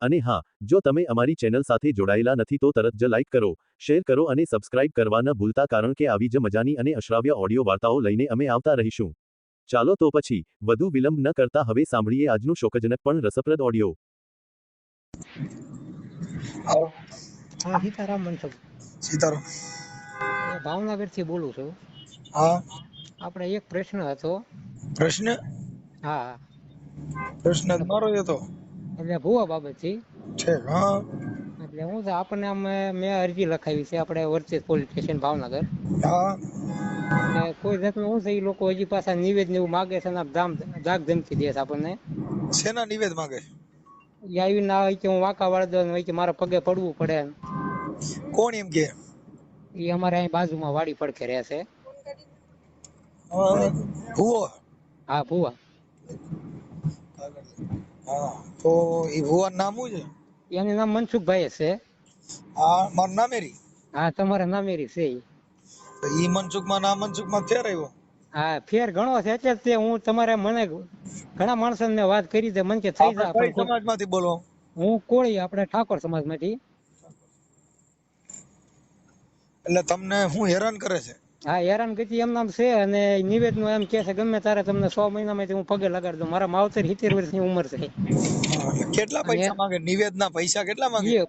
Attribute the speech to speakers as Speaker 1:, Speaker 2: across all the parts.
Speaker 1: અને હા જો તમે અમારી ચેનલ સાથે જોડાયેલા નથી તો તરત જ લાઈક કરો શેર કરો અને સબસ્ક્રાઇબ કરવા ન ભૂલતા કારણ કે આવી જ મજાની અને અશ્રાવ્ય ઓડિયો વાર્તાઓ લઈને અમે આવતા રહીશું. ચાલો તો પછી વધુ વિલંબ ન કરતા હવે સાંભળીએ આજનું શોકજનક પણ રસપ્રદ ઓડિયો.
Speaker 2: હા સીતારામ મનસુખ.
Speaker 3: સીતારામ.
Speaker 2: ભાવનગરથી બોલું છું.
Speaker 3: હા.
Speaker 2: આપણે એક પ્રશ્ન હતો.
Speaker 3: પ્રશ્ન?
Speaker 2: હા.
Speaker 3: પ્રશ્ન મારો હતો.
Speaker 2: એટલે ભૂવા બાબતથી
Speaker 3: છે. હા.
Speaker 2: એટલે હું છે આપણને આમ મેં અરજી લખાવી છે આપણે વર્ચેસ પોલીસ સ્ટેશન ભાવનગર.
Speaker 3: હા.
Speaker 2: એટલે કોઈ જાતનું શું છે એ લોકો હજી પાછા નિવેદ ને એવું માગે છે અને આમ ધામ ધાક ધમકી દે છે આપણને.
Speaker 3: શેના નિવેદ માંગે?
Speaker 2: એ આવી ના હોય કે હું વાંકા વાળી દઉં હોય કે મારા પગે પડવું પડે
Speaker 3: કોણ એમ કે?
Speaker 2: એ અમારે અહીં બાજુમાં વાડી પડખે રહે છે.
Speaker 3: હા, ભુવો?
Speaker 2: હા ભૂવા.
Speaker 3: હા તો એ ભુવન નામ શું છે?
Speaker 2: એનું નામ મનસુખભાઈ છે
Speaker 3: હા મારું નામેરી
Speaker 2: હા તમારા નામેરી છે.
Speaker 3: તો ઈ મનસુખમાં ના મનસુખમાં ફેર આવ્યો?
Speaker 2: હા ફેર ઘણો છે. એટલે તે હું તમારે મને ઘણા માણસોને મેં વાત કરી છે. મને કે થઈ
Speaker 3: આપણે
Speaker 2: જા માંથી
Speaker 3: સમાજમાંથી બોલો?
Speaker 2: હું કોળી આપણે ઠાકોર સમાજમાંથી.
Speaker 3: એટલે તમને હું હેરાન કરે છે?
Speaker 2: હા હેરાન ગતિ એમ નામ છે અને નિવેદનું એમ કે છે ગમે તારે તમને સો મહિનામાં હું પગે લગાડી દઉં. મારા માવતર સિત્તેર વર્ષની ઉંમર છે.
Speaker 3: કેટલા પૈસા માંગે? નિવેદના પૈસા કેટલા માંગે?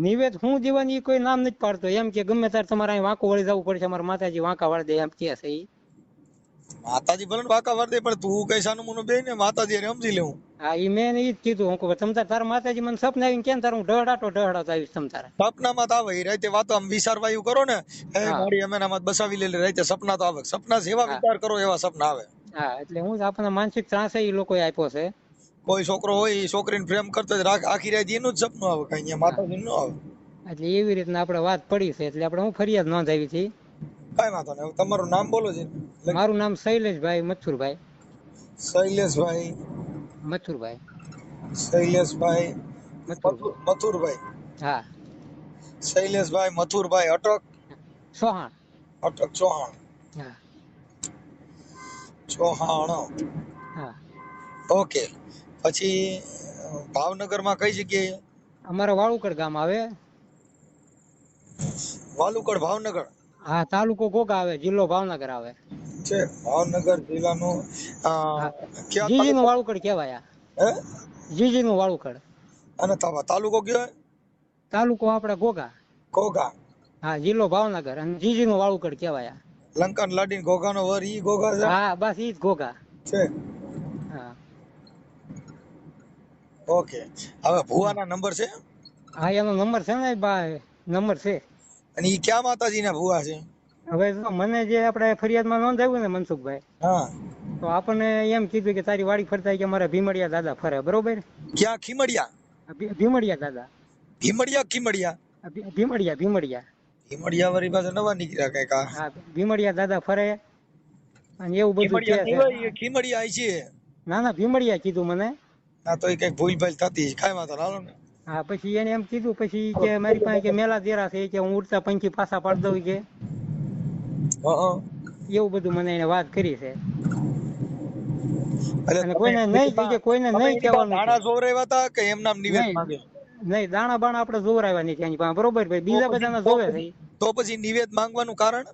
Speaker 2: નિવેદ હું જીવન ઈ કોઈ નામ નથી પાડતો. એમ કે ગમે તારે તમારે અહીં વાંકો વળી જવું પડશે અમારા માતાજી વાંકા વાળી દે એમ કે છે
Speaker 3: માતાજી ભલે ને વાંકા વાર દે પણ તું કઈ સાનું મુનું બે ને માતાજી સમજી લેવું.
Speaker 2: હા ઈ મેં ઈ જ કીધું. હું તમ તાર તારા માતાજી મને સપના આવીને કેમ તાર હું ઢહડાતો ઢહડાતો આવીશ તમ તારે?
Speaker 3: સપનામાં તો આવે રાતે વાતો આમ વિચારવા એવું કરો ને એ મારી અમે નામાં બસાવી લેલી રાતે સપના તો આવે. સપના જેવા વિચાર કરો એવા સપના આવે.
Speaker 2: હા એટલે હું આપણને માનસિક ત્રાસ એ લોકોએ આપ્યો છે.
Speaker 3: કોઈ છોકરો હોય એ છોકરીને પ્રેમ કરતો જ રાખ આખી રાત એનું જ સપનું આવે કઈ માતાજી નું આવે.
Speaker 2: એટલે એવી રીતના આપણે વાત પડી છે એટલે આપણે હું ફરિયાદ નોંધાવી હતી
Speaker 3: કઈ વાંધો નહીં તમારું નામ બોલો છે
Speaker 2: મારું નામ શૈલેષભાઈ મથુરભાઈ.
Speaker 3: શૈલેષભાઈ.
Speaker 2: મથુરભાઈ.
Speaker 3: શૈલેષભાઈ
Speaker 2: મથુર
Speaker 3: મથુર- મથુરભાઈ.
Speaker 2: હા.
Speaker 3: શૈલેષભાઈ મથુરભાઈ અટક.
Speaker 2: ચૌહાણ.
Speaker 3: અટક ચૌહાણ.
Speaker 2: હા.
Speaker 3: ચૌહાણ.
Speaker 2: હા.
Speaker 3: ઓકે. પછી ભાવનગરમાં કઈ જગ્યાએ?
Speaker 2: અમારા વાળુકડ ગામ આવે.
Speaker 3: વાલુકડ ભાવનગર?
Speaker 2: હા તાલુકો ગોગા આવે જિલ્લો ભાવનગર આવે.
Speaker 3: છે? ભાવનગર જિલ્લાનું
Speaker 2: જીજી નું વાળુકડ કહેવાય
Speaker 3: હે?
Speaker 2: જીજી નું વાળુકડ.
Speaker 3: અને તાલુકો કયો?
Speaker 2: તાલુકો આપણે ગોગા.
Speaker 3: ગોગા.
Speaker 2: હા જિલ્લો ભાવનગર. અને જીજી નું વાળુકડ કહેવાય.
Speaker 3: લંકન લાડીન નો વર ઈ ગોગા છે?
Speaker 2: હા બસ ઈ જ ગોગા.
Speaker 3: છે?
Speaker 2: હા.
Speaker 3: ઓકે. હવે ભુવાના નંબર છે?
Speaker 2: હા એનો નંબર છે ને ભાઈ નંબર છે.
Speaker 3: અને ઈ ક્યાં માતાજીના ભુવા છે?
Speaker 2: હવે જો મને જે આપણે ફરિયાદમાં નોંધાવ્યું ને મનસુખભાઈ
Speaker 3: હા.
Speaker 2: તો આપણને એમ કીધું કે તારી વાડી ફરતા કે અમારા ભીમડિયા દાદા ફરે બરોબર?
Speaker 3: ક્યાં? ખીમડિયા?
Speaker 2: ભીમડિયા દાદા.
Speaker 3: ભીમડિયા ખીમડિયા?
Speaker 2: ભીમડિયા ભીમડિયા.
Speaker 3: ભીમડિયા વાળી પાસે નવા નીકળ્યા કંઈક
Speaker 2: હા ભીમડિયા દાદા ફરે. અને એવું બધું
Speaker 3: ખીમડિયા
Speaker 2: છે. ના ના ભીમડિયા કીધું મને.
Speaker 3: ના તો એ કંઈક ભૂલ ભાલ થતી કાંઈ વાંધો હાલો ને.
Speaker 2: હા પછી એને એમ કીધું પછી કે મારી પાસે કે મેલા દેરા છે કે હું ઉડતા પંખી પાછા પાડી દઉં કે. એવું બધું મને એને વાત કરી છે. અને કોઈને નહીં કે કોઈને નહીં કહેવાનું
Speaker 3: દાણા જોવરાવ્યા હતા કે એમ નામ નિવેદ માંગે?
Speaker 2: નહીં દાણા બાણા આપણે જોવરાવ્યા નથી એની પાસે બરોબર ભાઈ બીજા બધાના જોવે છે.
Speaker 3: તો પછી નિવેદ માંગવાનું કારણ?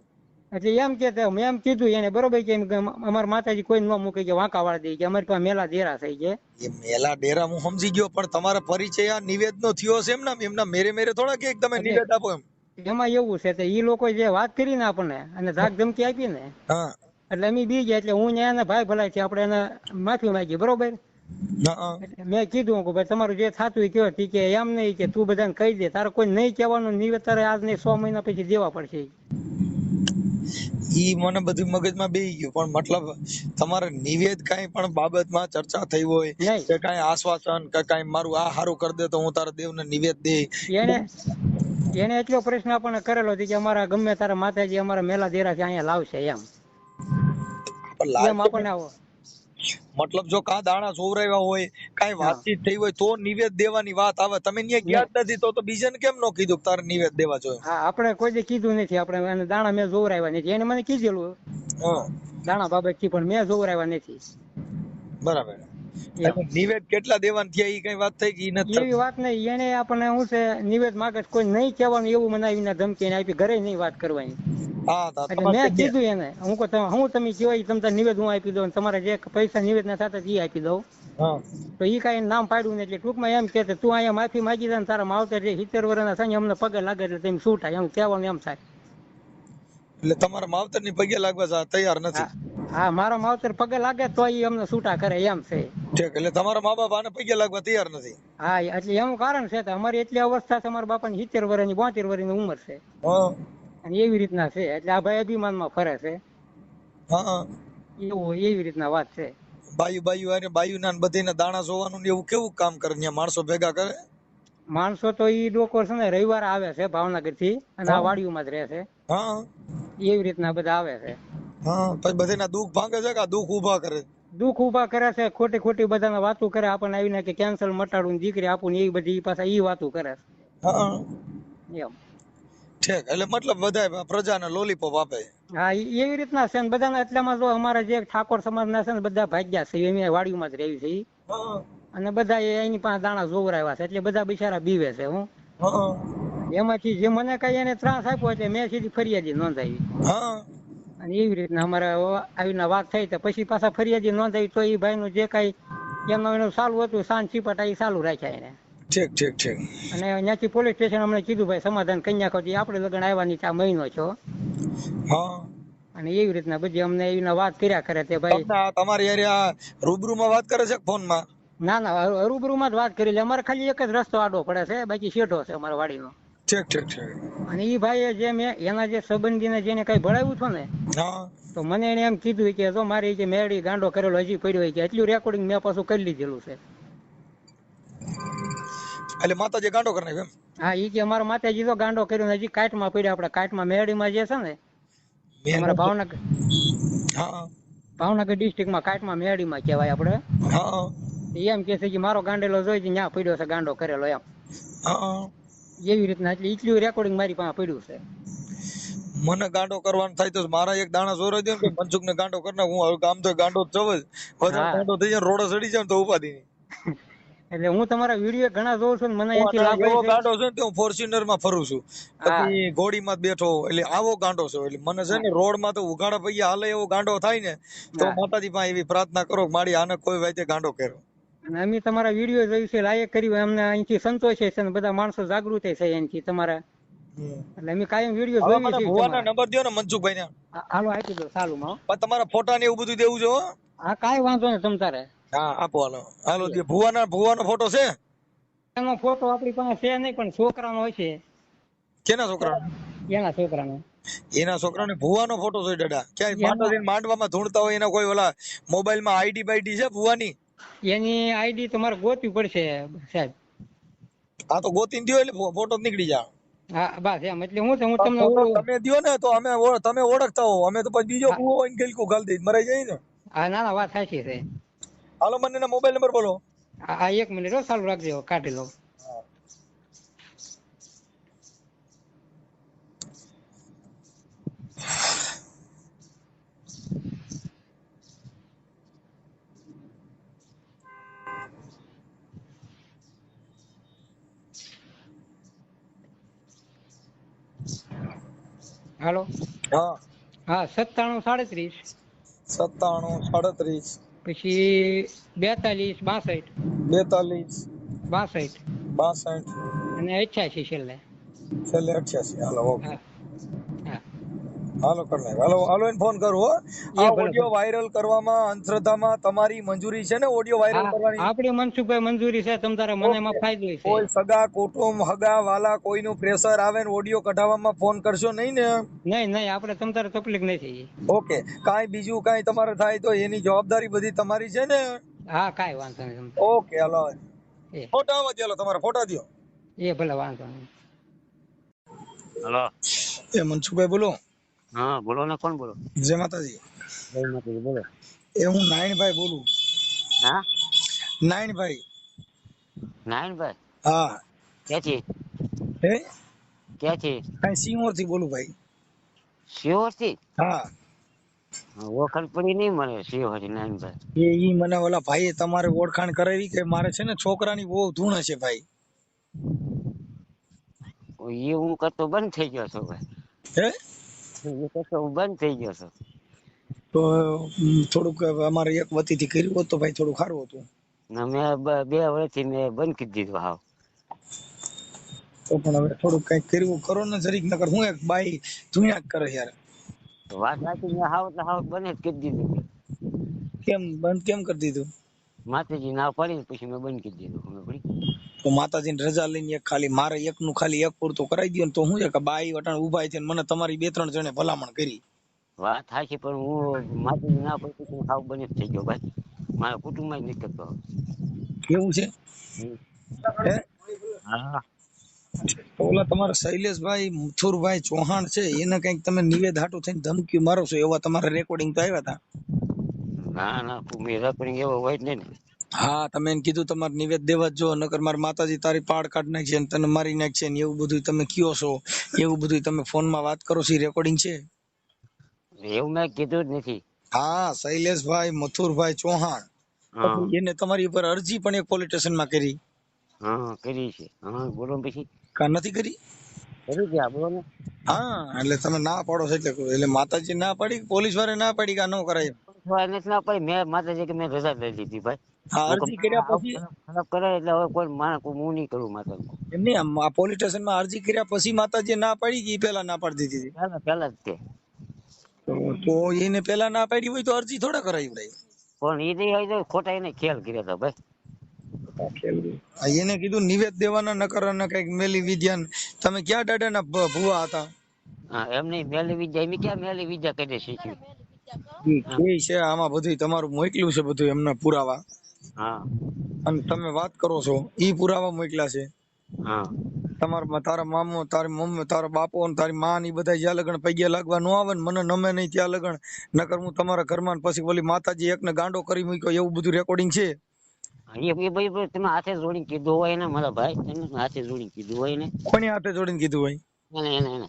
Speaker 2: એટલે એમ કે મેં એમ કીધું એને બરોબર કે અમારા માતાજી કોઈ ન મૂકે કે વાંકા વાળા દે કે અમારી પાસે મેલા ડેરા થઈ છે
Speaker 3: એ મેલા ડેરા હું સમજી ગયો પણ તમારા પરિચય આ નિવેદ નો થયો છે એમ નામ એમના મેરે મેરે થોડા કે તમે નિવેદ આપો એમ?
Speaker 2: એમાં એવું છે તે ઈ લોકો જે વાત કરી ને આપણને અને ધાક ધમકી આપી ને એટલે અમે બી ગયા એટલે હું ને એને ભાઈ ભલાઈ છે આપણે એને માફી માંગી બરોબર? મેં કીધું કે ભાઈ તમારું જે થતું કયો ઠીક છે એમ નહીં કે તું બધાને કહી દે તારે કોઈ નહીં કહેવાનું નહીં તારે આજ નહીં સો મહિના પછી દેવા પડશે
Speaker 3: ઈ મને બધું મગજમાં બેહી ગયું. પણ મતલબ તમારે નિવેદ કાંઈ પણ બાબતમાં ચર્ચા થઈ હોય કે કાંઈ આશ્વાસન કે કાંઈ મારું આ હારું કરી દે તો હું તારા દેવને નિવેદ દે.
Speaker 2: એને એને એટલો પ્રશ્ન આપણને કરેલો હતો કે અમારા ગમે તારા માતાજી અમારા મેલા દેરાથી અહીંયા લાવશે એમ. એમ આપણને આવો.
Speaker 3: મતલબ જો કા દાણા સોવરાવ્યા હોય કાંઈ વાતચીત થઈ હોય તો નિવેદ દેવાની વાત આવે. તમે ત્યાં ગયા જ નથી તો તો બીજાને કેમ નો કીધું તારે નિવેદ દેવા જોઈએ?
Speaker 2: હા આપણે કોઈ દી કીધું નથી. આપણે એને દાણા મેં જોવરાવ્યા નથી. એને મને કીધેલું.
Speaker 3: હા.
Speaker 2: દાણા બાબતથી પણ મેં જોવરાવ્યા નથી.
Speaker 3: બરાબર. નિવેદ કેટલા દેવાન થયા એ કઈ વાત થઈ કે નથી
Speaker 2: એવી વાત નહીં. એને આપણને શું છે નિવેદ માગે કોઈ નહીં કહેવાનું એવું મનાવીને ધમકી આપી ઘરે નહીં વાત કરવાની.
Speaker 3: હા
Speaker 2: મેં કીધું એને હું કહું તમે હું તમે કહેવાય તમને નિવેદ હું આપી દઉં તમારે જે પૈસા નિવેદ ના થતા એ આપી દઉં. તો એ કાંઈ નામ પાડ્યું નહીં એટલે ટૂંકમાં એમ કે તું અહીંયા માફી માંગી દે ને તારા માવતર જે સિત્તેર વર્ષના થાય અમને પગે લાગે એટલે તેમ શું થાય એમ કહેવાનું એમ થાય.
Speaker 3: એટલે તમારા માવતરની પગે લાગવા તૈયાર નથી.
Speaker 2: હા મારો માવતર પગે લાગે તો એ અમને છૂટા કરે એમ છે.
Speaker 3: ઠીક એટલે તમારા મા બાપ આને પગે લાગવા તૈયાર નથી.
Speaker 2: હા એટલે એનું કારણ છે અમારી એટલી અવસ્થા છે અમારા બાપાની સિત્તેર વર્ષની બોતેર વર્ષની ઉંમર છે. અને એવી રીતના છે એટલે આ ભાઈ અભિમાનમાં ફરે છે. એવું એવી રીતના વાત છે.
Speaker 3: બાયુ બાયુ અરે બાયુ ના બધીને દાણા જોવાનું ને એવું કેવું કામ કરે ત્યાં માણસો ભેગા કરે?
Speaker 2: માણસો તો ઈ લોકો છે ને રવિવારે આવે છે ભાવનગરથી અને આ વાડીઓમાં જ રહે છે.
Speaker 3: હા.
Speaker 2: એવી રીતના બધા આવે છે.
Speaker 3: હા પછી બધાના દુઃખ ભાંગે છે કે દુઃખ ઊભા કરે?
Speaker 2: દુઃખ ઊભા કરે છે ખોટી ખોટી બધાને વાતો કરે આપણને આવીને કે કેન્સલ મટાડું દીકરી આપું એ બધી પાછા એ વાતો કરે છે. એમ.
Speaker 3: ઠીક એટલે મતલબ બધા પ્રજાને લોલીપોપ આપે.
Speaker 2: હા એવી રીતના છે ને બધાના એટલામાં જો અમારા જે ઠાકોર સમાજના છે ને બધા ભાગ્યા છે એમ વાડીમાં જ રહેવી છે અને બધા એની પાસે દાણા જોવરાવ્યા છે એટલે બધા બિચારા બીવે છે હું.
Speaker 3: હા.
Speaker 2: એમાંથી જે મને કઈ એને ત્રાસ આપ્યો એટલે મેં સીધી ફરિયાદી નોંધાવી.
Speaker 3: હા.
Speaker 2: અને એવી રીતના અમારે આવીને વાત થઈ તો પછી પાછા ફરિયાદી નોંધાવી તો એ ભાઈ નું જે કઈ એમનું એનું ચાલુ હતું સાંજ છીપટા એ ચાલુ રાખ્યા એને.
Speaker 3: ઠીક ઠીક ઠીક.
Speaker 2: અને ત્યાંથી પોલીસ સ્ટેશન અમને કીધું ભાઈ સમાધાન કન્યા ખોટી આપણે લગ્ન આવવાની આ મહિનો છો.
Speaker 3: હા.
Speaker 2: અને એવી રીતના બધી અમને એવી વાત કર્યા કરે તે ભાઈ.
Speaker 3: તમારી એરિયા રૂબરૂમાં વાત કરે છે ફોનમાં
Speaker 2: ના ના રૂબરૂમાં જ વાત કરી લે અમારે ખાલી એક જ રસ્તો આડો પડે છે બાકી શેઠો છે અમારા વાડીનો.
Speaker 3: ઠીક ઠીક ઠીક.
Speaker 2: અને એ ભાઈએ જે મેં એના જે સંબંધીને જેને કઈ ભણાવ્યું હતું ને
Speaker 3: હા.
Speaker 2: તો મને એને એમ કીધું કે જો મારી જે મેળી ગાંડો કરેલો હજી પડ્યો હોય કે એટલું રેકોર્ડિંગ મેં પાછું કરી લીધેલું છે.
Speaker 3: એટલે માતાજી ગાંડો કરી નાખ્યો એમ?
Speaker 2: હા એ કે અમારા માતાજી તો ગાંડો કર્યો હજી કાટમાં પડ્યા આપણે કાટમાં મેળીમાં જે છે ને અમારા ભાવનગર
Speaker 3: હા.
Speaker 2: ભાવનગર ડિસ્ટ્રિક્ટમાં કાટમાં મેળીમાં કહેવાય આપણે.
Speaker 3: હા.
Speaker 2: એમ કે છે કે મારો ગાંડેલો જોઈ છે ત્યાં પડ્યો છે ગાંડો કરેલો એમ.
Speaker 3: હા.
Speaker 2: એવી રીતના એટલે એટલું રેકોર્ડિંગ મારી પાસે પડ્યું છે.
Speaker 3: મને ગાંડો કરવાનો થાય તો મારા એક દાણા જોર દે કે મનસુખ ને ગાંડો કરી નાખું. હું હવે ગામ તો ગાંડો જ જવ જ. વધારે ગાંડો થઈ જાય રોડે ચડી જાય તો ઉપાધિ નહીં.
Speaker 2: એટલે હું તમારા વીડિયો ઘણા જોઉં છું મને એથી લાભ
Speaker 3: એવો ગાંડો છે ને હું ફોર્ચ્યુનરમાં ફરું છું. પછી ઘોડી માં બેઠો એટલે આવો ગાંડો છે. એટલે મને છે ને રોડમાં તો ઉઘાડા પૈયા હાલે એવો ગાંડો થાય ને તો માતાજી પાસે એવી પ્રાર્થના કરો કે મારી આને કોઈ વાતે ગાંડો કર્યો.
Speaker 2: અને અમે તમારા વીડિયો જોયું છે લાયક કર્યું અમને અહીંથી સંતોષ છે અને બધા માણસો જાગૃત છે અહીંથી તમારા. એટલે અમે કાયમ વીડિયો જોઈએ છીએ
Speaker 3: ભુવાના નંબર દો ને મનસુખભાઈ ને
Speaker 2: હાલો આપી દો સાલું માં
Speaker 3: પણ તમારા ફોટા ને એવું બધું દેવું જો હા?
Speaker 2: કાઈ વાંધો નહીં તમ તારે.
Speaker 3: હા આપો હાલો. હાલો દે ભુવાના ભુવાનો ફોટો છે?
Speaker 2: એનો ફોટો આપણી પાસે છે નહીં પણ છોકરાનો હોય છે.
Speaker 3: કેના છોકરા
Speaker 2: એના છોકરાનો.
Speaker 3: એના છોકરાને ભુવાનો ફોટો છે દાદા. ક્યાંય માતાજીને માંડવામાં ધૂણતા હોય એના કોઈ ઓલા મોબાઈલમાં આઈડી બાઈડી છે ભુવાની?
Speaker 2: એની આઈડી તમારે ગોતવી પડશે સાહેબ.
Speaker 3: આ તો ગોતી દો એટલે ફોટો નીકળી જાય
Speaker 2: હા બસ એમ એટલે હું છે હું તમને
Speaker 3: તમે દયો ને તો અમે તમે ઓળખતા હો અમે તો પછી બીજો કુવો હોય ને ગાલી દઈ મરાઈ જાય ને.
Speaker 2: હા ના ના વાત સાચી છે.
Speaker 3: હાલો મને મોબાઈલ નંબર બોલો.
Speaker 2: આ એક મિનિટ હો, ચાલુ રાખજો કાઢી લઉં. હાલો?
Speaker 3: હા.
Speaker 2: હા સત્તાણું સાડત્રીસ.
Speaker 3: સત્તાણું સાડત્રીસ.
Speaker 2: પછી બેતાલીસ બાસઠ.
Speaker 3: બેતાલીસ.
Speaker 2: બાસઠ.
Speaker 3: બાસઠ.
Speaker 2: અને અઠ્યાસી છેલ્લે.
Speaker 3: છેલ્લે અઠ્યાસી. Hello okay. હાલો કરી હાલો હાલો એને ફોન કરો આ ઓડિયો વાયરલ કરવામાં અંધશ્રદ્ધામાં તમારી મંજૂરી છે ને ઓડિયો વાયરલ કરવાની?
Speaker 2: આપણી મનસુખભાઈ મંજૂરી છે તમ તારે મને એમાં ફાયદો છે.
Speaker 3: કોઈ સગા કુટુંબ હગા વાલા કોઈનું પ્રેશર આવે ને ઓડિયો કઢાવવામાં ફોન કરશો નહીં ને?
Speaker 2: નહીં નહીં આપણે તમ તારે તકલીફ નથી
Speaker 3: ઓકે. કાંઈ બીજું કાંઈ તમારે થાય તો એની જવાબદારી બધી તમારી છે ને?
Speaker 2: હા કાંઈ વાંધો નહીં
Speaker 3: ઓકે હાલો ફોટા આવવા ચાલો તમારા ફોટા દિયો.
Speaker 2: એ ભલે વાંધો નહીં.
Speaker 4: હલો.
Speaker 3: એ મનસુખભાઈ બોલો.
Speaker 4: હા બોલો ને કોણ બોલો?
Speaker 3: જય માતાજી.
Speaker 4: જય માતાજી બોલો.
Speaker 3: એ હું નાયણભાઈ બોલું.
Speaker 4: હા?
Speaker 3: નાયણભાઈ.
Speaker 4: નાયણભાઈ?
Speaker 3: હા.
Speaker 4: ક્યાંથી?
Speaker 3: હે?
Speaker 4: ક્યાંથી?
Speaker 3: કાંઈ સિંહોરથી બોલું ભાઈ.
Speaker 4: સિંહોરથી
Speaker 3: હા
Speaker 4: ઓળખાણ પડી નહીં મને શિહોરથી નાયણભાઈ.
Speaker 3: એ ઈ મને ઓલા ભાઈએ તમારે ઓળખાણ કરાવી કે મારે છે ને છોકરાની બહુ ધૂણ છે ભાઈ.
Speaker 4: એ હું કરતો બંધ થઈ ગયો છો ભાઈ.
Speaker 3: હે?
Speaker 4: હું બંધ થઈ ગયો છું.
Speaker 3: તો થોડુંક અમારે એક વતીથી કર્યું હોત તો ભાઈ થોડું સારું હતું.
Speaker 4: અમે મેં બ- બે વર્ષથી મેં બંધ કરી દીધું હાવ.
Speaker 3: તો પણ હવે થોડુંક કંઈક કર્યું કરો ને જરીક નકર હું એક બાઈ ધૂણ્યા જ કરે યાર.
Speaker 4: વાત સાચી મેં હાવ એટલે હાવ બંધ જ કરી દીધું.
Speaker 3: કેમ બંધ કેમ કરી દીધું?
Speaker 4: માતાજી ના પડી પછી મેં બંધ કરી દીધું મેં પડી?
Speaker 3: તો માતાજીની રજા લઈને એક ખાલી મારે એકનું ખાલી એક પૂરતું કરાવી દો ને તો હું છે કે બાઈ વટાણ ઊભા થઈને મને તમારી બે ત્રણ જણે ભલામણ કરી.
Speaker 4: વાત સાચી પણ હું માતાજી ના પછી હું બંધ જ થઈ ગયો ભાઈ. મારા કુટુંબમાં જ નીકળતો
Speaker 3: કેવું છે? હા? ઓલા તમારા શૈલેષભાઈ મથુરભાઈ ચૌહાણ છે એને કંઈક તમે નિવેદ હાટું થઈને ધમકી મારો છો એવા તમારા રેકોર્ડિંગ તો આવ્યા હતા?
Speaker 4: ના ના મેં રેકોર્ડિંગ એવો હોય જ નહીં ને.
Speaker 3: હા તમે એને કીધું તમારે નિવેદ દેવા જો નકર મારા માતાજી તારી પાડ કાઢ નાખશે ને તને મારી નાખશે ને એવું બધું તમે કયો છો? એવું બધું તમે ફોનમાં વાત કરો છો રેકોર્ડિંગ છે?
Speaker 4: એવું મેં કીધું જ નથી.
Speaker 3: હા શૈલેષભાઈ મથુરભાઈ ચૌહાણ. એને તમારી ઉપર અરજી પણ એક પોલીસ સ્ટેશનમાં કરી.
Speaker 4: હા કરી છે. હા બોલો પછી.
Speaker 3: કા નથી કરી?
Speaker 4: કરી છે બોલો ને.
Speaker 3: હા એટલે તમે ના પાડો છો એટલે એટલે માતાજી ના પાડી પોલીસવાળા ના પાડી કે આ ન કરાય એમ?
Speaker 4: નથી ના પડી મેં માતાજી કે મેં રજા લઈ લીધી ભાઈ.
Speaker 3: હા અરજી કર્યા પછી?
Speaker 4: ખરાબ કરે એટલે હવે કોઈ માણસ હું નહીં કરું માતાજી
Speaker 3: અરજી કર્યા પછી ના પાડી કે પેલા ના પાડી દીધી
Speaker 4: પહેલા જ તે
Speaker 3: એને પેલા ના પાડી હોય તો અરજી થોડા કરાવી ભાઈ
Speaker 4: પણ એ નહીં હોય તો ખોટા એને ખ્યાલ કર્યા હતા ભાઈ.
Speaker 3: એને કીધું નિવેદ દેવાના નકર કંઈક મેલી વિદ્યા તમે ક્યાં દાદાના ભુવા હતા?
Speaker 4: હા એમ નહીં મેલી વિદ્યા એમ ક્યાં મેલી વિદ્યા કરી શીખવી
Speaker 3: ઈ કે છે આમાં બધું તમારું મોકલ્યું છે બધું એમના પુરાવા.
Speaker 4: હા.
Speaker 3: અને તમે વાત કરો છો ઈ પુરાવા મોકલ્યા છે.
Speaker 4: હા.
Speaker 3: તમારા તારા મામો તારી મમ્મી તારા બાપો અને તારી માં ને બધા જ્યાં લગન પૈયા લાગવા ન આવે ને મને નમે નહીં ત્યાં લગન. નકર હું તમારા ઘરમાં પછી ઓલી માતાજી એકને ગાંડો કરી મૂક્યો એવું બધું રેકોર્ડિંગ છે?
Speaker 4: એ ભાઈ તમે હાથે જોડીને કીધું હોય ને મારા ભાઈ તમે હાથે જોડીને કીધું હોય ને.
Speaker 3: કોની હાથે જોડીને કીધું
Speaker 4: એને એને.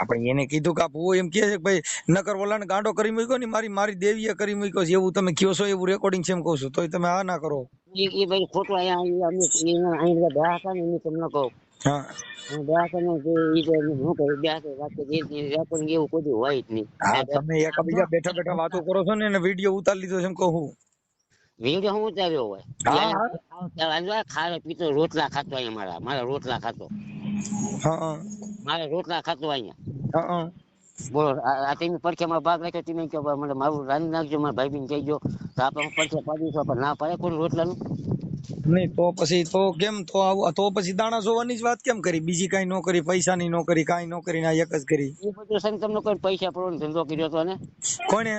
Speaker 3: આપણે એને કીધું કે આપવું એમ કહે છે કે ભાઈ નકર ઓલાને ગાંડો કરી મૂક્યો ને મારી મારી દેવીએ કરી મૂક્યો છે એવું તમે કયો છો એવું રેકોર્ડિંગ છે એમ કહું છું તોય તમે આ ના કરો
Speaker 4: એ એ ભાઈ ખોટું અહીંયા અમે અહીંયા અહીં બે હતા ને હું તમને કહું
Speaker 3: હા તમે એકબીજા બેઠા બેઠા વાતો કરો છો ને એને વીડિયો ઉતારી લીધો છે એમ કહું
Speaker 4: વીડિયો હું ઉતાર્યો હોય ખારે પીતો રોટલા ખાતો અહીંયા મારા મારા રોટલા ખાતો
Speaker 3: હા
Speaker 4: મારે રોટલા ખાતો અહીંયા.
Speaker 3: હા
Speaker 4: બોલો આ તમે પડખેમાં ભાગ રાખ્યો તમે કહો મને મારું રાંધી નાખજો મારા ભાઈ બહેન કહેજો તો આપણે હું પાડી પણ ના પાડે કોઈ રોટલાનું?
Speaker 3: નહીં તો પછી તો કેમ તો આવું તો પછી દાણા જોવાની જ વાત કેમ કરી? બીજી કઈ નો કરી પૈસાની નો કરી કાંઈ નો કરી ને એક જ કરી.
Speaker 4: એ બધું સંગ તમને કોઈ પૈસા પડવાનો ધંધો કર્યો હતો ને?
Speaker 3: કોને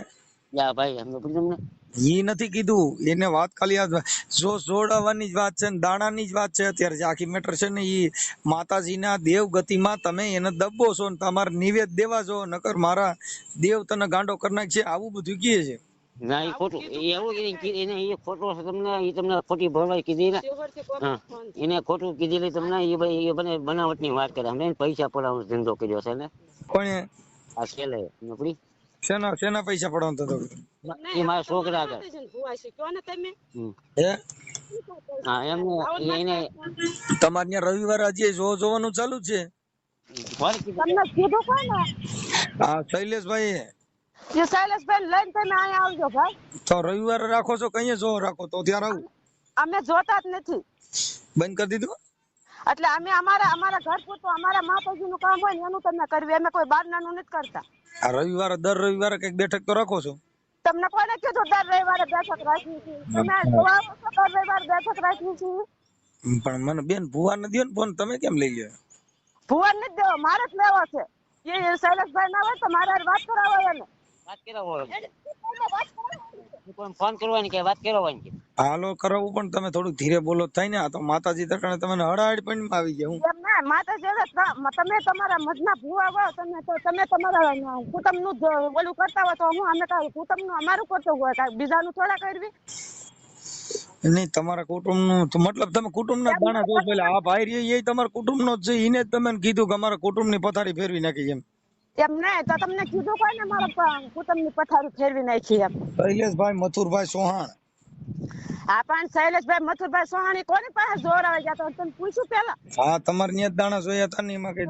Speaker 4: યા ભાઈ એમને પૂછ્યું તમને?
Speaker 3: ઈ નથી કીધું. એને વાત ખાલી આ જો જોડવાની જ વાત છે ને દાણાની જ વાત છે અત્યારે જે આખી મેટર છે ને ઈ માતાજીના દેવ ગતિમાં તમે એને દબો છો ને તમારે નિવેદ દેવા છો નકર મારા દેવ તને ગાંડો કરી નાખશે આવું બધું કહે છે.
Speaker 4: ના એ ખોટું. એ એવું એને કીધું- એને એ ખોટો છે તમને એ તમને ખોટી ભરવાઈ કીધી ને. હા એને ખોટું કીધેલી તમને એ ભાઈ એ બને બનાવટની વાત કરે અમે પૈસા પડાવવાનો ધંધો કર્યો છે ને.
Speaker 3: કોણે
Speaker 4: આ છેલ્લે નોકરી?
Speaker 3: શેના શેના પૈસા પડવાનો તો
Speaker 4: એ મારા છોકરા હતા.
Speaker 3: હે?
Speaker 4: હા એમને એને
Speaker 3: તમારે ત્યાં રવિવારે હજી જો જોવાનું ચાલુ છે?
Speaker 5: તમને કીધું
Speaker 3: હા શૈલેષભાઈ
Speaker 5: એ શૈલેષભાઈ લઈને તમે અહીંયા આવજો ભાઈ.
Speaker 3: તો રવિવારે રાખો છો કઈ જો રાખો તો ત્યાં આવું
Speaker 5: અમે જોતા જ નથી.
Speaker 3: બંધ કરી દીધું?
Speaker 5: એટલે અમે અમારા અમારા ઘર પૂરતું અમારા માતાજીનું કામ હોય ને એનું તમને કરવી. અમે કોઈ બાર નાનું નથી કરતા.
Speaker 3: આ રવિવારે દર રવિવારે કંઈક બેઠક તો રાખો છો?
Speaker 5: તમને કોને કીધું દર રવિવારે બેઠક રાખવી છે? તમે જોવા છો દર રવિવારે બેઠક રાખવી છે?
Speaker 3: પણ મને બેન ભુવા ન દ્યો ને ફોન તમે કેમ લઈ લ્યો?
Speaker 5: ભુવન નથી દેવો મારે જ લેવો છે. એ શૈલેષભાઈ ના હોય તો મારે વાત કરાવો એને
Speaker 4: વાત કરાવો ફોન કરવાની કે વાત કરવાની કે.
Speaker 3: હાલો કરાવવું પણ તમે થોડુંક ધીરે બોલો. તો થાય ને આ તો માતાજી તરફે તમને હડાડ પણ આવી ગયા હું.
Speaker 5: એમ ના ના માતાજી તમે તમારા મજના ભૂવા હો તમે તો તમે તમારા કુટુંબનું ઓલું કરતા હોય તો હું અમે કાંઈ કુટુંબનું અમારું કરતો હોય કાંઈ બીજાનું થોડા કરવી?
Speaker 3: નહીં તમારા કુટુંબનું નું મતલબ તમે કુટુંબના ના દાણા જો પેલા આ ભાઈ રહ્યો એ તમારા કુટુંબનો જ છે એને જ તમે કીધું કે અમારા કુટુંબની પથારી ફેરવી નાખી એમ.
Speaker 5: એમ નહીં તો તમને કીધું કોઈ ને મારા કુટુંબની પથારી ફેરવી નાખી એમ.
Speaker 3: શૈલેષભાઈ મથુરભાઈ સોહાણ.
Speaker 5: હા પણ શૈલેષભાઈ મથુરભાઈ સોહાણી કોની પાસે જોર આવે ગયા તો તમે પૂછ્યું પેલા
Speaker 3: હા તમારે ન્યા દાણા જોયા હતા ને એમાં કઈ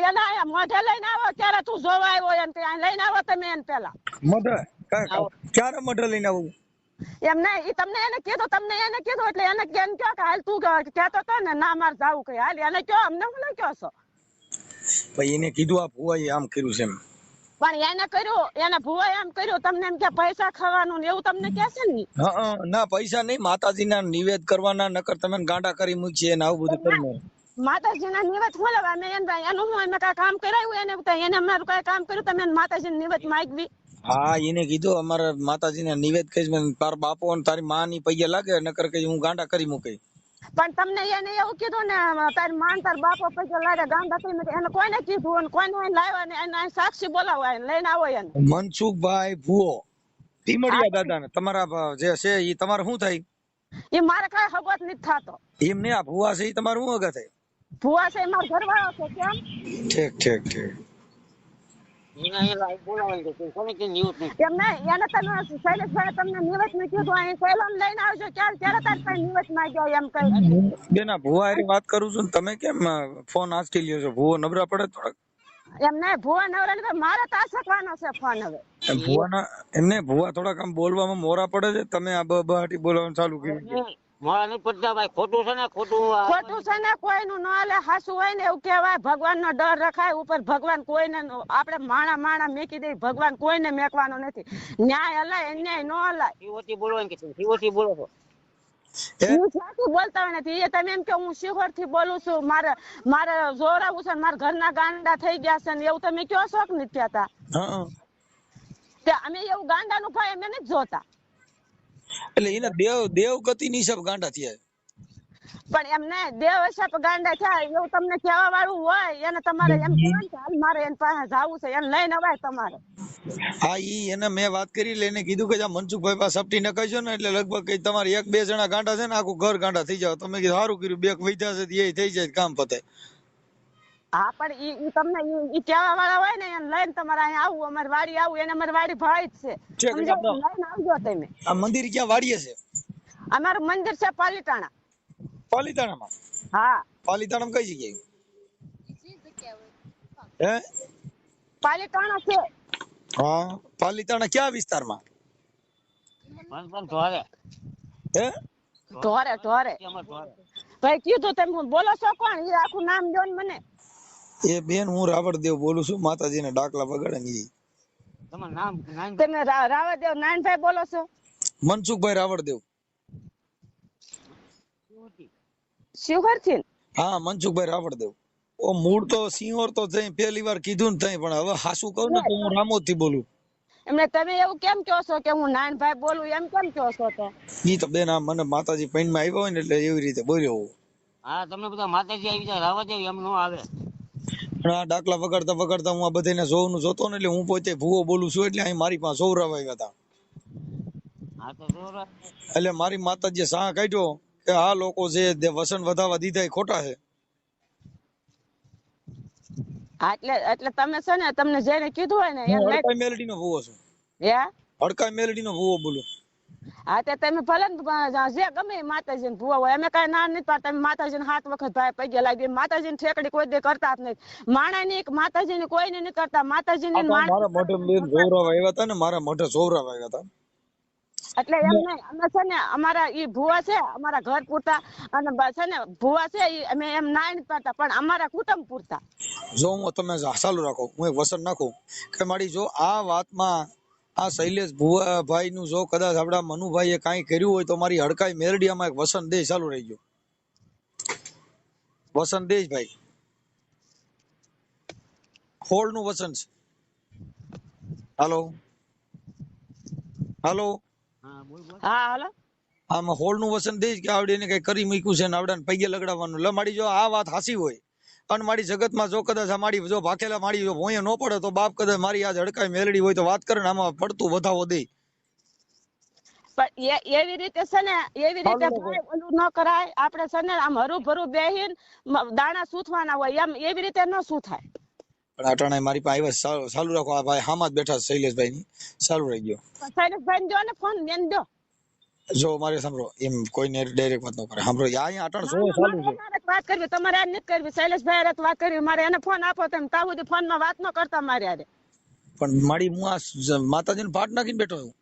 Speaker 5: એના એ- મોઢે લઈને આવો ત્યારે તું જોવા આવ્યો એમ કે લઈને આવો તમે એમ પેલા
Speaker 3: મોઢે? ક્યારે મોઢે લઈને આવું?
Speaker 5: એમ નહીં ઈ તમને એને કીધું તમને એને કીધું એટલે એને કેમ કયો કે હાલ તું કહેતો તો ને ના મારે જાવું કઈ. હાલ એને કયો અમને હું નહીં કહો છો?
Speaker 3: ભાઈ એને કીધું આ ભુવાએ આમ કર્યું છે એમ.
Speaker 5: પણ એને કર્યું એને ભુવાએ એમ કર્યું. તમને એમ કે પૈસા ખાવાનું ને એવું તમને કહેશે ને?
Speaker 3: હા ના પૈસા નહીં માતાજીના નિવેદ કરવાના નકર તમે ગાંડા કરી મૂકીએ ને આવું બધું કરીને.
Speaker 5: માતાજીના નિવેદ હું લેવા મેં એને એનું હું એને કાંઈ કામ કરાવ્યું એને એને અમારું કાંઈ કામ કર્યું તમે માતાજી માતાજીને નિવેદ માગવી.
Speaker 3: હા એને કીધું અમારા માતાજીને નિવેદ કહીશ તાર બાપો અને તારી માં ની પૈયા લાગે નકર કે હું ગાંડા કરી મૂકે
Speaker 5: પણ તમને એને એવું કીધું ને તાર માન તાર બાપો પૈસા લાગે ગાંડા કરીને નથી એને કોઈને કીધું અને કોઈને એને લાવ્યા ને એને સાક્ષી બોલાવો એને લઈને આવો એને.
Speaker 3: મનસુખભાઈ ભુવો ટીમડિયા દાદા ને તમારા જે છે એ તમારે શું થાય?
Speaker 5: એ મારે કઈ હગવત નથી થતો.
Speaker 3: એમ નહીં આ ભુવા છે એ તમારું શું થાય?
Speaker 5: ભુવા છે એ મારો ઘરવાળો છે કેમ?
Speaker 3: ઠીક ઠીક ઠીક.
Speaker 4: એને
Speaker 5: તમે શૈલેષભાઈ તમને નિવેદ ને કીધું અહીં સૈલમ લઈને આવજો ક્યારે ક્યારે તારી પાસે નિવેદ માંગ્યો એમ કઈ
Speaker 3: બેન ભુવા હારે વાત કરું છું તમે કેમ ફોન આસકી લ્યો છો? ભુવો નબળા પડે થોડાક?
Speaker 5: એમ ને ભુવા નવરા ને મારે તો આસકવાનો છે ફોન હવે.
Speaker 3: એમ ભુવાના એમને ભુવા થોડાક આમ બોલવામાં મોરા પડે છે? તમે આ બ બહાટી બોલવાનું ચાલુ કર્યું.
Speaker 4: મારા નહીં પડતા ભાઈ. ખોટું છે ને ખોટું
Speaker 5: ખોટું છે ને કોઈનું ન હાલે હાસું હોય ને એવું કહેવાય. ભગવાન નો ડર રખાય ઉપર. ભગવાન કોઈને ન- આપણે માણા માણા મેકી દઈ ભગવાન કોઈને મેકવાનો નથી. ન્યાય હલાય અન્યાય ન હલાય.
Speaker 4: શિવોથી બોલવાનું કે શિવોથી બોલો છો.
Speaker 3: હું
Speaker 5: જ્યાંથી બોલતા નથી. એ તમે એમ કે હું શિહોરથી બોલું છું. મારે મારે જોરાવું છે ને મારા ઘરના ગાંડા થઈ ગયા છે ને એવું તમે કયો શોખ કે નથી કહેતા? અમે એવું ગાંડાનું ભાઈ અમે નથી જોતા.
Speaker 3: એટલે એને દેવ દેવ ગતિ ની હિસાબ ગાંડા થયા.
Speaker 5: પણ એમને દેવ હિસાબ ગાંડા થયા એવું તમને કહેવા વાળું હોય એને તમારે એમ કહેવાનું કે હાલ મારે એની પાસે જાવું છે એને લઈને અવાય તમારે.
Speaker 3: હા ઈ એને મેં વાત કરી એટલે એને કીધું કે જા મનસુખભાઈ પાસે સપટી નખાઈશો ને એટલે લગભગ કઈ તમારે એક બે જણા ગાંડા છે ને આખું ઘર ગાંડા થઈ જાવ તમે કીધું સારું કર્યું બે વૈધા છે એ થઈ જાય કામ પતે.
Speaker 5: હા પણ ઈ ઈ તમને ઈ- ઈ કહેવા વાળા હોય ને એને લઈને તમારે અહીંયા આવું અમારી વાડી આવું એને અમારી વાડી ભાઈ જ છે. લઈને આવજો તમે.
Speaker 3: આ મંદિર ક્યાં વાડીએ છે?
Speaker 5: અમારું મંદિર છે પાલીતાણા.
Speaker 3: પાલીતાણામાં?
Speaker 5: હા.
Speaker 3: પાલીતાણામાં કઈ જગ્યાએ? હે?
Speaker 5: પાલીતાણા છે.
Speaker 3: હા પાલીતાણા ક્યાં વિસ્તારમાં?
Speaker 4: પણ ધોરે
Speaker 3: હે
Speaker 5: ઢોરે ઢોરે ભાઈ કીધું તમે બોલો છો કોણ? એ આખું નામ દો ને મને.
Speaker 3: એ બેન હું રાવણદેવ બોલું છું માતાજીના ડાકલા વગાડે ને ઈ.
Speaker 4: તમારું નામ નામ
Speaker 5: તમે રા- નાનભાઈ બોલો છો?
Speaker 3: મનસુખભાઈ રાવણદેવ
Speaker 5: દેવથી
Speaker 3: હા મનસુખભાઈ રાવણદેવ ઓ મૂળ તો સિંહોર તો થઈ પહેલી વાર કીધું ને થઈ પણ હવે હાસુ કહું ને તો હું રામોદથી બોલું.
Speaker 5: એમને તમે એવું કેમ કહો છો કે હું નાનભાઈ બોલું એમ કેમ કહો છો તો?
Speaker 3: ઈ તો બેન આ મને માતાજી પૈણમાં આવ્યો હોય ને એટલે એવી રીતે બોલ્યો.
Speaker 4: હા. તમને બધા માતાજી આવી જાય રાવા દેવી એમ નો આવે.
Speaker 3: આ ડાકલા વગાડતા વગાડતા હું આ બધાને જોવાનું જોતો ને એટલે હું પોતે ભૂવો બોલું છું એટલે અહીં મારી પાસે સૌરાવ આવ્યા હતા. એટલે મારી માતાજીએ સાહ કાઢ્યો કે આ લોકો જે વસન વધાવા દીધા એ ખોટા છે.
Speaker 5: એટલે એટલે તમે છે ને તમને જેને કીધું હોય ને
Speaker 3: હડકાઈ મેલડી નો ભૂવો છું. હડકાઈ મેલડી નો ભૂવો બોલું.
Speaker 5: હા તે તમે ભલે જે ગમે એ માતાજીને ભૂવા હોય અમે કઈ ના નથી પાડતા. અમે માતાજીને હાથ વખત ભાઈ પગે લાગી માતાજીને ઠેકડી કોઈ દે કરતા જ નહીં માણાની માતાજીને કોઈને નહીં કરતા. માતાજીની
Speaker 3: આ તો
Speaker 5: માણ-
Speaker 3: મારા મોઢે સૌરાવ આવ્યા હતા ને મારા મોઢે સૌરાવ આવ્યા હતા.
Speaker 5: એટલે એમ નહીં. અમે છે ને અમારા ઈ ભુવા છે અમારા ઘર પૂરતા. અને છે ને ભુવા છે ઈ અમે એમ ના નથી પાડતા. પણ અમારા કુટુંબ પૂરતા.
Speaker 3: જો હું તમે ચાલુ રાખો હું એક વસન નાખું કે મારી જો આ વાતમાં આ શૈલેષ ભુવાભાઈ નું જો કદાચ આપડા મનુભાઈએ કાંઈ કર્યું હોય તો મારી હડકાઈ મેરડિયામાં એક વસંત દેશ ચાલુ રહી ગયો. વસંત દેશ ભાઈ. હોળનું વસંત છે. હાલો. હાલો.
Speaker 4: હા
Speaker 5: હાલો.
Speaker 3: આમાં હોળનું વસન દેશ કે આવડે એને કઈ કરી મૂક્યું છે ને આવડાને પૈયે લગડાવવાનું લે મારી જો આ વાત હાસી હોય. અને મારી જગતમાં જો કદાચ આ મારી જો ભાખેલા મારી જો ભોંય ન પડે તો બાપ કદાચ મારી આ હડકાઈ મેલડી હોય તો વાત કરે ને આમાં પડતું વધાવો દે.
Speaker 5: એવી રીતે છે ને એવી રીતે ઓલું ન કરાય. આપણે છે ને આમ હરું ભરું બેહીન દાણા સૂથવાના હોય. એમ એવી રીતે ન સૂથાય.
Speaker 3: પણ અટાણા મારી પાસે આવ્યા ચાલુ- રાખો. આ ભાઈ હામાં જ બેઠા છે શૈલેષભાઈ ની ચાલુ રહી ગયો.
Speaker 5: શૈલેષભાઈ ને દો ને ફોન બેન દો
Speaker 3: જો મારે સાંભળો એમ કોઈને ડાયરેક્ટ વાત ન કરે. સાંભળો આ અહીંયા અટાણ શું ચાલુ છે?
Speaker 5: વાત કરવી તમારે આ નથી કરવી. શૈલેષભાઈ હારે વાત કરવી. મારે એને ફોન આપો તેમ તાવ સુધી ફોનમાં વાત ન કરતા મારે હારે.
Speaker 3: પણ મારી હું આ માતાજીને પાટ નાખીને બેઠો છું.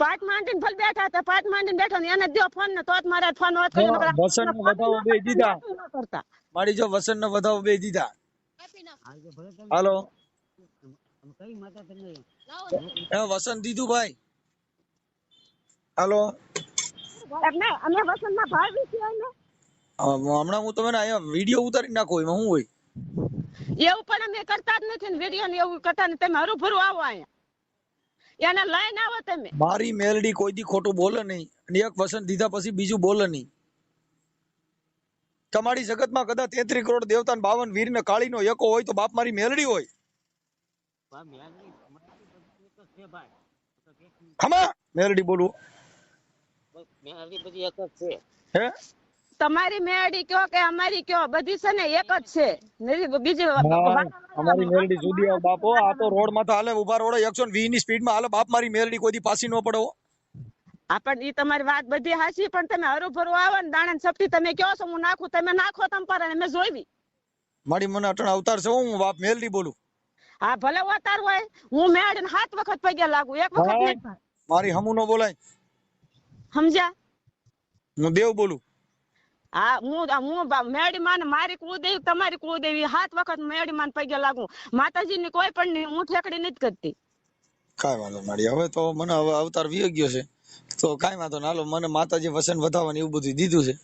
Speaker 5: પાટ માંડીને ફલ બેઠા હતા પાટ માંડીને બેઠો ને એને દો ફોન ને તો જ મારા ફોન વાત કરી
Speaker 3: હા, વસંતને વધાવો બે દીધા. મારી જો વસન ને વધાવો બે દીધા. હાલો
Speaker 4: કઈ માતા તમને
Speaker 3: એ વસંત દીધું ભાઈ. હાલો.
Speaker 5: એમને અમે વસંતના ભાઈ છીએ ને
Speaker 3: હમણાં હું તમને અહીંયા વીડિયો ઉતારી નાખો એમાં શું હોય?
Speaker 5: એવું પણ અમે કરતા જ નથી ને વીડિયો ને એવું કરતા ને તમે હરું ભરું આવો અહીંયા. એને લઈને આવો તમે.
Speaker 3: મારી મેલડી કોઈ દી ખોટું બોલે નહીં અને એક વસંત દીધા પછી બીજું બોલે નહીં. તમારી જગતમાં કદાચ તેત્રી કરોડ દેવતા ને બાવન વીર ને કાળી નો એકો હોય તો બાપ મારી મેલડી હોય. ખમા! મેલડી બોલું.
Speaker 4: મેં હજી બધી એક જ છે.
Speaker 3: હે?
Speaker 5: તમારી મેળી કયો કે અમારી કયો? બધી છે ને એક જ છે. નથી બીજી
Speaker 3: અમારી મેલડી જુદી આવે બાપો. આ તો રોડમાં તો હાલે ઊભા રોડ એકસો વીસની સ્પીડમાં હાલે. બાપ મારી મેલડી કોઈ દી પાછી ન પડો
Speaker 5: આપણ ઈ તમારી વાત બધી હાચી પણ તમે હરું આવો ને દાણા ને સપટી તમે કયો છો હું નાખું તમે નાખો તમ પર અને મેં જોઈવી
Speaker 3: મારી મને અટણ અવતાર છે હું બાપ મેલડી બોલું.
Speaker 5: હા ભલે અવતાર હોય હું મેળીને સાત વખત પગે લાગુ એક વખત નહીં
Speaker 3: મારી હમુ નો બોલાય.
Speaker 5: સમજ્યા?
Speaker 3: હું દેવ બોલું.
Speaker 5: હા હું હું બા- મેળી માં મારી કુળદેવી તમારી કુળદેવી સાત વખત મેળી માન પગે લાગુ. માતાજી ની કોઈ પણ નહીં હું ઠેકડી નથી કરતી.
Speaker 3: કઈ વાંધો મારી હવે તો મને હવે અવતાર વી ગયો છે. તો કઈ વાંધો ના હાલો મને માતાજી વસન વધાવવાની એવું બધું દીધું છે.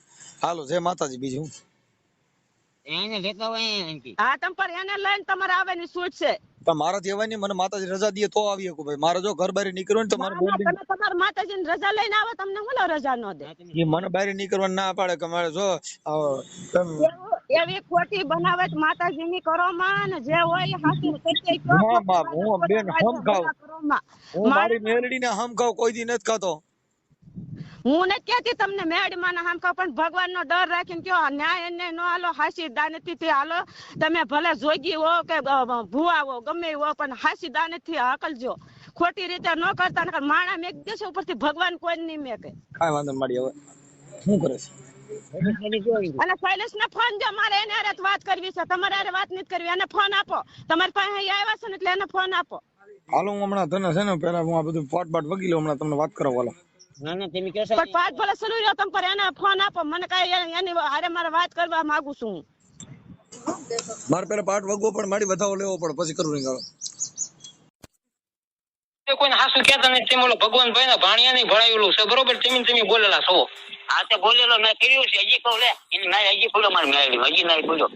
Speaker 3: હાલો જય માતાજી બીજું
Speaker 4: એને લેતો હોય
Speaker 5: હા તમ પર એને લઈને તમારે આવવાની છૂટ છે.
Speaker 3: પણ અવાય નહીં મને માતાજી રજા દે તો આવી શકું ભાઈ. મારે જો ઘર બહાર નીકળવું ને તો મારે
Speaker 5: તમે તમારા માતાજી રજા લઈને આવો તમને હું રજા ન દે?
Speaker 3: એ મને બહાર નીકળવા ના પાડે કે મારે જો
Speaker 5: એવું- ખોટી બનાવટ માતાજી ની કરો માં ને જે હોય એ હાચું સચ્ચાઈ.
Speaker 3: માં, હું બેન હમ
Speaker 5: ખાવ
Speaker 3: હું મારી મેલડી ને હમ ખાવ કોઈ દી નથી ખાતો.
Speaker 5: હું ને ક્યાંથી તમને મેળી માના હામ કહો પણ ભગવાન નો ડર રાખીને કયો ન્યાય એને નો હાલો હાસી દાનતી થી હાલો તમે ભલે જોગી હો કે ભુવા હો ગમે હો પણ હાસી દાનત હકલજો ખોટી રીતે ન કરતા ને માણા મેક દેશે ઉપરથી ભગવાન કોઈ નહીં મેકે.
Speaker 3: કાંઈ વાંધો મારી હવે શું કરે છે?
Speaker 5: અને શૈલેષ ને ફોન જો મારે એને હારે વાત કરવી છે. તમારે હારે વાત નથી કરવી એને ફોન આપો. તમારી પાસે આવ્યા છે ને એટલે એને ફોન આપો.
Speaker 3: હાલો હું હમણાં તને છે ને પેલા હું આ બધું પાટ બાટ વગી લઉં હમણાં તમને વાત કરો વાલો
Speaker 4: ના ના તમે કહો
Speaker 5: પણ પાંચ ભલે સલુ રહ્યો તમે પર એને ફોન આપો મને કઈ એની હારે મારે વાત કરવા માંગુ છું
Speaker 3: મારે પેલા પાઠ વગવો પણ મારી વધાવો લેવો પણ પછી કરું નહીં ગાળો
Speaker 6: કોઈને હાસુ કહેતા નથી તેમ ઓલો ભગવાન ભાઈ ના ભાણિયા નહીં ભણાયેલું છે બરોબર? તમે તમે બોલેલા છો.
Speaker 4: આ તે બોલેલો મેં કર્યું છે હજી કહું લે. એની ના હજી બોલો મારે મેળવી હજી ના બોલો